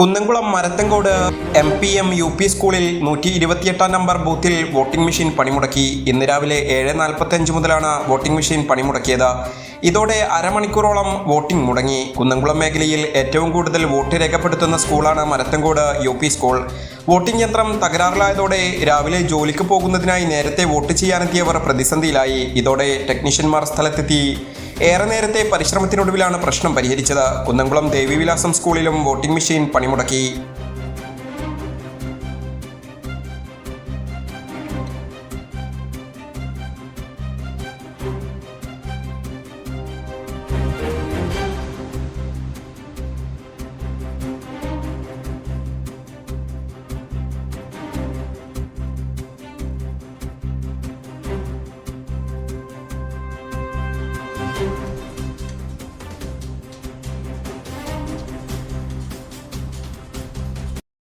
Kunnamkulam Marathamkode M P M U P സ്കൂളിൽ നൂറ്റി ഇരുപത്തിയെട്ടാം നമ്പർ ബൂത്തിൽ വോട്ടിംഗ് മെഷീൻ പണിമുടക്കി. ഇന്ന് രാവിലെ ഏഴ് നാൽപ്പത്തഞ്ച് മുതലാണ് വോട്ടിംഗ് മെഷീൻ പണിമുടക്കിയത്. ഇതോടെ അരമണിക്കൂറോളം വോട്ടിംഗ് മുടങ്ങി. കുന്നംകുളം മേഖലയിൽ ഏറ്റവും കൂടുതൽ വോട്ട് രേഖപ്പെടുത്തുന്ന സ്കൂളാണ് Marathamkode U P school. Voting യന്ത്രം തകരാറിലായതോടെ രാവിലെ ജോലിക്ക് പോകുന്നതിനായി നേരത്തെ വോട്ട് ചെയ്യാനെത്തിയവർ പ്രതിസന്ധിയിലായി. ഇതോടെ ടെക്നീഷ്യന്മാർ സ്ഥലത്തെത്തി. ഏറെ നേരത്തെ പരിശ്രമത്തിനൊടുവിലാണ് പ്രശ്നം പരിഹരിച്ചത്. കുന്നംകുളം ദേവിവിലാസം സ്കൂളിലും വോട്ടിംഗ് മെഷീൻ പണിമുടക്കി.